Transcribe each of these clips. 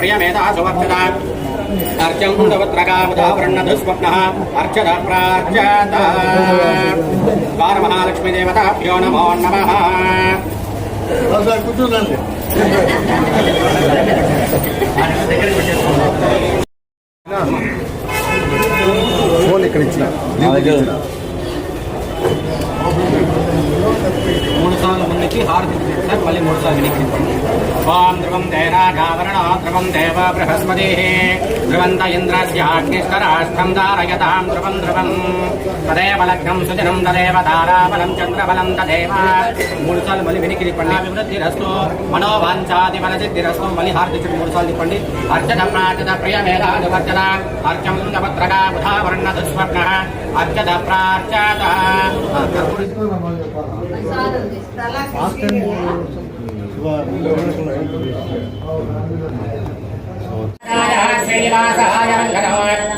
ప్రియమేధా సువర్చద అర్చం కుండవత్రకాముదావృణధుస్వప్నः అర్చద ప్రార్చత వారమహాలక్ష్మీదేవతాభ్యో నమో నమః ఫోన్ ఇక్కడ ఇచ్చిన మూడు సార్లు ముందుకి హారతి సార్ మళ్ళీ మూడు సార్లు వెనక్కి తిప్పండి ఓం ధ్రువం దేరాజావరణ ధ్రువం దేవ బృహస్పతి ధ్రువంత ఇంద్రస్యాగ్నిష్టరాష్ట్రం ధారయతాం ధ్రువం ధ్రువం తదేవ లగ్నం సుజనం తదేవ తారాబలం చంద్రబలం తదేవ మూడు సార్లు మళ్ళీ వెనక్కి తిప్పండి అభివృద్ధిరస్తు మనోవాంఛాది మనసిద్ధిరస్తు మళ్ళీ హారతి మూడు సార్లు తిప్పండి అర్చన. ప్రాచత ప్రియ మేధాధివర్చన అర్చం నవత్రగా బుధావర్ణ దుస్వర్ణ అర్చద ప్రార్చత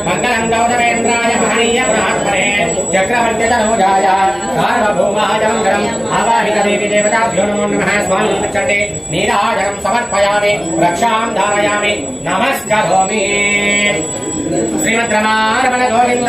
మంగళం గౌరవేంద్రాయ మహనీయ ప్రాత్మనే చక్రవర్తి తనూజాయ సార్వభౌమాయ మంగళం ఆవాహిత దేవి దేవతాభ్యో నమో నమః. స్వామి పచ్చండి నీరాజనం సమర్పయామి రక్షాం ధారయామి నమస్కరోమి. శ్రీమద్రమారమణ గోవింద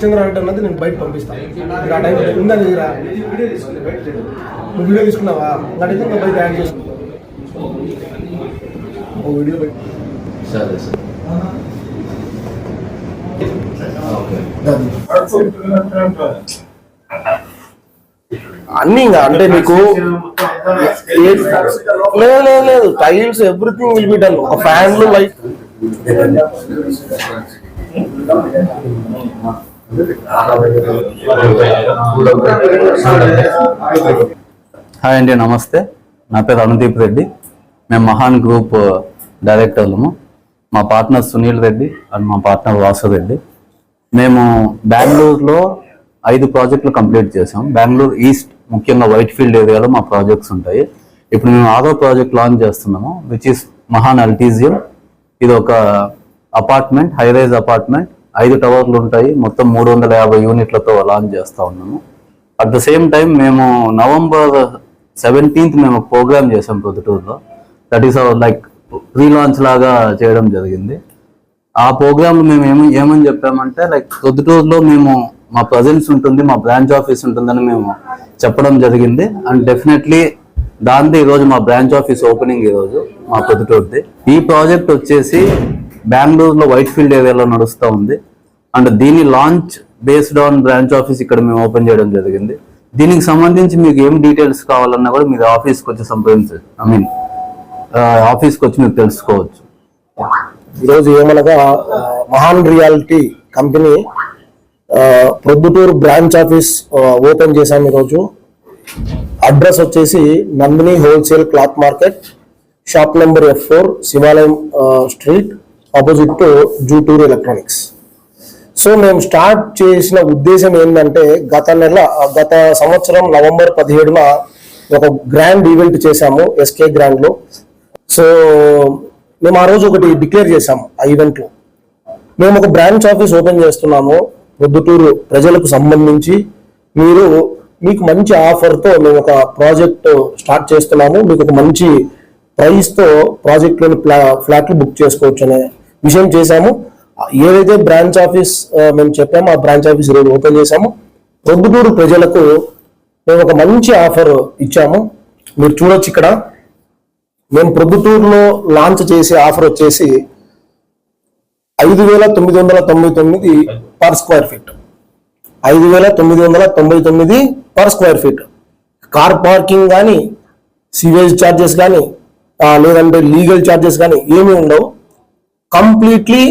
శివచంద్ర అంటే అన్నది నేను బయట పంపిస్తాను ఇంకా ఆ టైం ఉందా దగ్గర నువ్వు వీడియో తీసుకున్నావా? ఇంకా బయట యాడ్ ఓ వీడియో సరే సార్. అన్ని ఇంకా అంటే నీకు లేదు లేదు లేదు. Tiles everything will be done ఒక ఫ్యాన్లు లైట్ హాయ్ అండి నమస్తే. నా పేరు అనుదీప్ రెడ్డి. మేము మహాన్ గ్రూప్ డైరెక్టర్లము మా పార్ట్నర్ సునీల్ రెడ్డి అండ్ మా పార్ట్నర్ వాసు రెడ్డి. మేము బెంగళూరులో ఐదు ప్రాజెక్టులు కంప్లీట్ చేసాం బెంగళూరు ఈస్ట్ ముఖ్యంగా వైట్ ఫీల్డ్ ఏరియాలో మా ప్రాజెక్ట్స్ ఉంటాయి. ఇప్పుడు మేము ఆరో ప్రాజెక్ట్ లాంచ్ చేస్తున్నాము విచ్ ఇస్ మహాన్ అల్టీజియం. ఇది ఒక అపార్ట్మెంట్ హైరైజ్ అపార్ట్మెంట్ ఐదు టవర్లు ఉంటాయి. మొత్తం మూడు వందల యాభై యూనిట్లతో లాంచ్ చేస్తూ ఉన్నాము. అట్ ద సేమ్ టైం మేము నవంబర్ సెవెంటీన్త్ మేము ప్రోగ్రామ్ చేసాం పొద్దుటూరులో that is our like pre launch లాగా చేయడం జరిగింది. ఆ ప్రోగ్రామ్ మేము ఏమి ఏమని చెప్పామంటే లైక్ పొద్దుటూరులో మేము మా ప్రజెన్స్ ఉంటుంది మా బ్రాంచ్ ఆఫీస్ ఉంటుందని మేము చెప్పడం జరిగింది. అండ్ డెఫినెట్లీ దాంతో ఈరోజు మా బ్రాంచ్ ఆఫీస్ ఓపెనింగ్ ఈరోజు మా పొద్దుటూరుది ఈ ప్రాజెక్ట్ వచ్చేసి బెంగళూరులో వైట్ ఫీల్డ్ ఏరియాలో నడుస్తూ ఉంది. అండ్ దీని launch based on branch office ఇక్కడ మేము ఓపెన్ చేయడం జరిగింది. దీనికి సంబంధించి మీకు ఏం డీటెయిల్స్ కావాలన్నా కూడా మీరు ఆఫీస్కి వచ్చి సంప్రదించ ఐ మీన్ ఆఫీస్కి వచ్చి మీరు తెలుసుకోవచ్చు. ఈరోజు ఏమనగా Mahan reality company Proddatur branch office open చేశాం ఈరోజు. అడ్రస్ వచ్చేసి Nandini wholesale cloth market shop number F four Shivalayam street opposite to Jutur electronics so మేము స్టార్ట్ చేసిన ఉద్దేశం ఏంటంటే గత నెల గత సంవత్సరం నవంబర్ పదిహేడున ఒక గ్రాండ్ ఈవెంట్ చేశాము ఎస్కే గ్రాండ్లో సో మేము ఆ రోజు ఒకటి డిక్లేర్ చేశాము ఆ ఈవెంట్లో మేము ఒక బ్రాంచ్ ఆఫీస్ ఓపెన్ చేస్తున్నాము పొద్దుటూరు ప్రజలకు సంబంధించి. మీరు మీకు మంచి ఆఫర్తో మేము ఒక ప్రాజెక్ట్ స్టార్ట్ చేస్తున్నాము మీకు ఒక మంచి ప్రైస్తో ప్రాజెక్ట్లోని ఫ్లా ఫ్లాట్లు బుక్ చేసుకోవచ్చు అనే విషయం చేశాము. ఏదైతే బ్రాంచ్ ఆఫీస్ మేము చెప్పామో ఆ బ్రాంచ్ ఆఫీస్ ఈరోజు ఓపెన్ చేశాము. పొద్దుటూరు ప్రజలకు మేము ఒక మంచి ఆఫర్ ఇచ్చాము. మీరు చూడొచ్చు ఇక్కడ. మేము ప్రొద్దుటూరులో లాంచ్ చేసే ఆఫర్ వచ్చేసి ఐదు వేల తొమ్మిది వందల తొంభై తొమ్మిది పర్ స్క్వేర్ ఫీట్. ఐదు వేల తొమ్మిది వందల తొంభై తొమ్మిది per square feet. Car parking కానీ సివేజ్ ఛార్జెస్ కానీ లేదంటే లీగల్ ఛార్జెస్ కానీ ఏమీ ఉండవు. కంప్లీట్లీ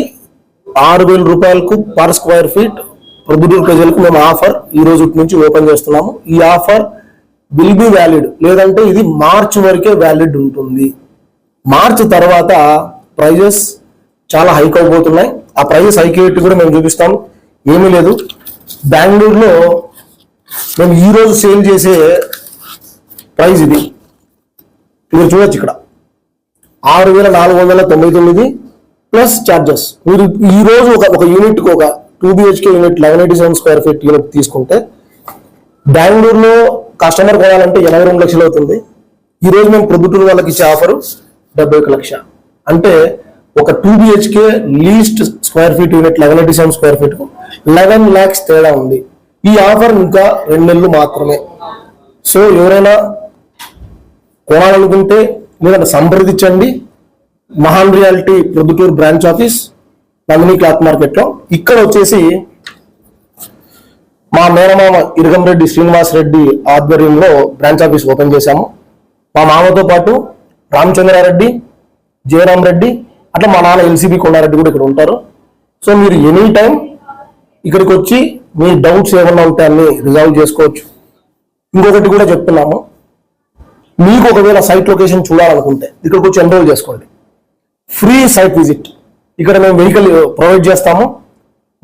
ఆరు వేల రూపాయలకు పర్ స్క్వేర్ ఫీట్ ప్రొద్దుటూరు ప్రజలకు మేము ఆఫర్ ఈ రోజు నుంచి ఓపెన్ చేస్తున్నాము. ఈ ఆఫర్ విల్ బి వ్యాలిడ్ లేదంటే ఇది మార్చ్ వరకే వ్యాలిడ్ ఉంటుంది. మార్చ్ తర్వాత ప్రైజెస్ చాలా హైక్ అవబోతున్నాయి ఆ ప్రైజెస్ హైక్ అయ్యేట్టు కూడా మేము చూపిస్తాం. ఏమీ లేదు. బెంగళూరులో మేము ఈ రోజు సేల్ చేసే ప్రైజ్ ఇది. మీరు చూడొచ్చు ఇక్కడ. ఆరు వేల నాలుగు వందల తొంభై తొమ్మిది ప్లస్ ఛార్జెస్ మీరు ఈ రోజు ఒక ఒక యూనిట్కి ఒక two BHK unit eleven eighty seven square feet unit తీసుకుంటే బెంగళూరులో కస్టమర్ కొనాలంటే ఎనభై రెండు లక్షలు అవుతుంది. ఈ రోజు మేము ప్రొద్దుటూరు వాళ్ళకి ఇచ్చే ఆఫర్ డెబ్బై ఒక లక్ష. అంటే ఒక two BHK least square feet unit eleven eighty seven square feet eleven lakhs తేడా ఉంది. ఈ ఆఫర్ ఇంకా రెండు నెలలు మాత్రమే. సో ఎవరైనా కొనాలనుకుంటే లేదంటే సంప్రదించండి. Mahan reality Proddatur branch office Nandini cloth మార్కెట్లో ఇక్కడ వచ్చేసి మా మేనమామ ఇరగంరెడ్డి శ్రీనివాస్ రెడ్డి ఆధ్వర్యంలో బ్రాంచ్ ఆఫీస్ ఓపెన్ చేశాము. మా మామతో పాటు రామచంద్రారెడ్డి జయరాం రెడ్డి అట్లా మా నాన్న ఎల్సిబి కొండారెడ్డి కూడా ఇక్కడ ఉంటారు. సో మీరు ఎనీ టైం ఇక్కడికి వచ్చి మీ డౌట్స్ ఏమన్నా ఉంటే అన్ని రిజాల్వ్ చేసుకోవచ్చు. ఇంకొకటి కూడా చెప్తున్నాము. మీకు ఒకవేళ సైట్ లొకేషన్ చూడాలనుకుంటే ఇక్కడికి వచ్చి ఎన్రోల్ చేసుకోండి. ఫ్రీ సైట్ విజిట్ ఇక్కడ మేము వెహికల్ ప్రొవైడ్ చేస్తాము.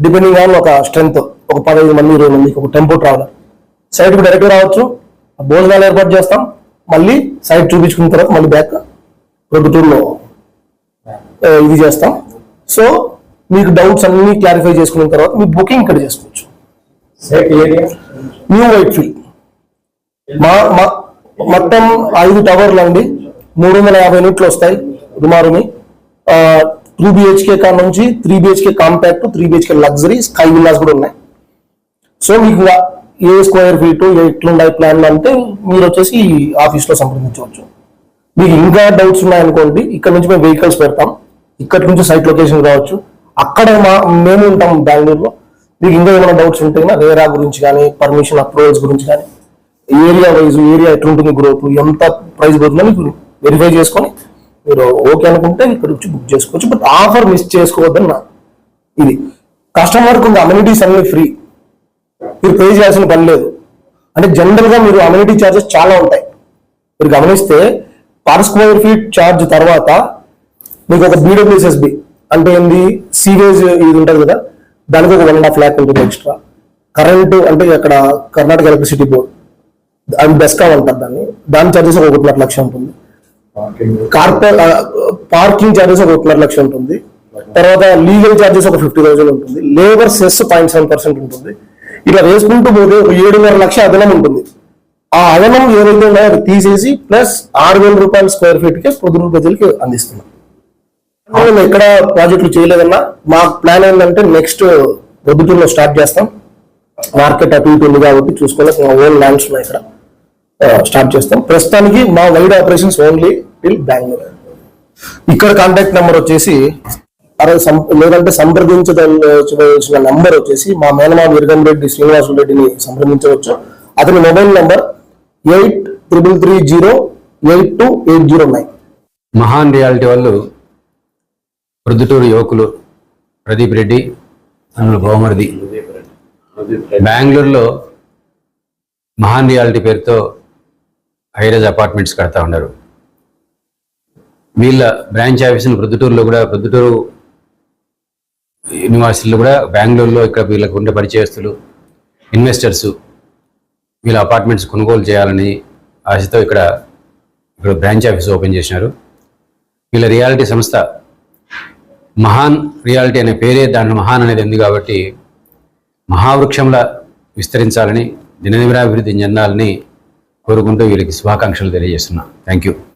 డిపెండింగ్ ఆన్ ఒక స్ట్రెంత్ ఒక పదహైదు మంది ఇరవై మందికి ఒక టెంపో ట్రావెలర్ సైట్కి డైరెక్ట్ రావచ్చు. భోజనాలు ఏర్పాటు చేస్తాం. మళ్ళీ సైట్ చూపించుకున్న తర్వాత మళ్ళీ బ్యాక్ ప్రొద్దుటూరులో ఆ, ఇది చేస్తాం. సో మీకు డౌట్స్ అన్ని క్లారిఫై చేసుకున్న తర్వాత మీ బుకింగ్ ఇక్కడ చేసుకోవచ్చు. న్యూ వైట్ ఫీల్డ్ మా మా- మొత్తం ఐదు టవర్లు అండి. మూడు వందల యాభై యూనిట్లు వస్తాయి. రుమారుని. టూ బిహెచ్కే కా నుంచి three BHK compact three BHK luxury sky villas కూడా ఉన్నాయి. సో మీకు ఏ స్క్వేర్ ఫీట్ ఎట్లుండే ప్లాన్ అంటే మీరు వచ్చేసి ఆఫీస్లో సంప్రదించవచ్చు. మీకు ఇంకా డౌట్స్ ఉన్నాయనుకోండి ఇక్కడ నుంచి మేము వెహికల్స్ పెడతాం. ఇక్కడ నుంచి సైట్ లొకేషన్ కావచ్చు. అక్కడ మా మేము ఉంటాం బెంగళూరులో. మీకు ఇంకా ఏమైనా డౌట్స్ ఉంటే రేరా గురించి కానీ పర్మిషన్ అప్రూవల్స్ గురించి కానీ ఏరియా వైజ్ ఏరియా ఎట్లుంటుంది గ్రోత్ ఎంత ప్రైస్ పోతుందని వెరిఫై చేసుకొని మీరు ఓకే అనుకుంటే ఇక్కడ వచ్చి బుక్ చేసుకోవచ్చు. బట్ ఆఫర్ మిస్ చేసుకోవద్దని నా ఇది. కస్టమర్కి ఉంది అమ్యూనిటీస్ అన్ని ఫ్రీ. మీరు పే చేయాల్సిన పని లేదు. అంటే జనరల్గా మీరు అమ్యూనిటీ ఛార్జెస్ చాలా ఉంటాయి. మీరు గమనిస్తే పర్ స్క్వేర్ ఫీట్ ఛార్జ్ తర్వాత మీకు ఒక బీడబ్ల్యూఎస్ఎస్బి అంటే ఏంది? సీవేజ్ ఇది ఉంటుంది కదా? దానికి ఒక వన్ అండ్ హాఫ్ ల్యాక్ ఉంటుంది ఎక్స్ట్రా కరెంటు అంటే అక్కడ కర్ణాటక ఎలక్ట్రిసిటీ బోర్డ్ అది బెస్కామ్ అంటారు దాన్ని. దాని ఛార్జెస్ ఒక ఒకటిన్నర లక్ష ఉంటుంది. కార్పొ పార్కింగ్ ఛార్జెస్ ఒక ఒకటిన్నర లక్ష ఉంటుంది. తర్వాత లీగల్ ఛార్జెస్ ఒక ఫిఫ్టీ థౌసండ్ ఉంటుంది. Labour cess point seven percent ఉంటుంది. ఇలా వేసుకుంటూ పోతే ఒక ఏడున్నర లక్ష అదనం ఉంటుంది. ఆ అదనం ఏదైతే ఉన్నాయో అది తీసేసి ప్లస్ ఆరు వేల రూపాయల స్క్వేర్ ఫీట్కి పొద్దున ప్రజలకి అందిస్తున్నాం. మేము ఎక్కడ ప్రాజెక్టులు చేయలేదన్నా మా ప్లాన్ ఏంటంటే నెక్స్ట్ పొద్దుటూరులో స్టార్ట్ చేస్తాం. మార్కెట్ అటు ఇటు ఉంది కాబట్టి చూసుకోవాలి మా ఓన్ ల్యాండ్స్ ఉన్నాయి ఇక్కడ. స్టార్ట్ చేస్తాం. ప్రస్తుతానికి మా wide operations only till Bengaluru ఇక్కడ కాంటాక్ట్ నెంబర్ వచ్చేసి అరే సం- లేదంటే సంప్రదించదలసిన నంబర్ వచ్చేసి మా మేనమామ విరగం రెడ్డి శ్రీనివాసు రెడ్డిని సంప్రదించవచ్చు. అతని mobile number eight triple three zero eight two eight zero nine. Mahan reality వాళ్ళు ప్రొద్దుటూరు యువకులు ప్రదీప్ రెడ్డి అందులో భౌమరిది బెంగళూరులో మహాన్ రియాలిటీ పేరుతో హైరేజ్ అపార్ట్మెంట్స్ కడతా ఉన్నారు. వీళ్ళ బ్రాంచ్ ఆఫీసులు ప్రొద్దుటూరులో కూడా ప్రొద్దుటూరు యూనివర్సిటీలో కూడా బెంగళూరులో ఇక్కడ వీళ్ళకు ఉండే పరిచయస్తులు ఇన్వెస్టర్స్ వీళ్ళ అపార్ట్మెంట్స్ కొనుగోలు చేయాలని ఆశతో ఇక్కడ ఇక్కడ బ్రాంచ్ ఆఫీస్ ఓపెన్ చేసినారు. వీళ్ళ రియాలిటీ సంస్థ మహాన్ రియాలిటీ అనే పేరే దాంట్లో మహాన్ అనేది ఉంది కాబట్టి మహావృక్షంలా విస్తరించాలని దినదినాభివృద్ధి చెందాలని కోరుకుంటూ వీరికి శుభాకాంక్షలు తెలియజేస్తున్నా. Thank you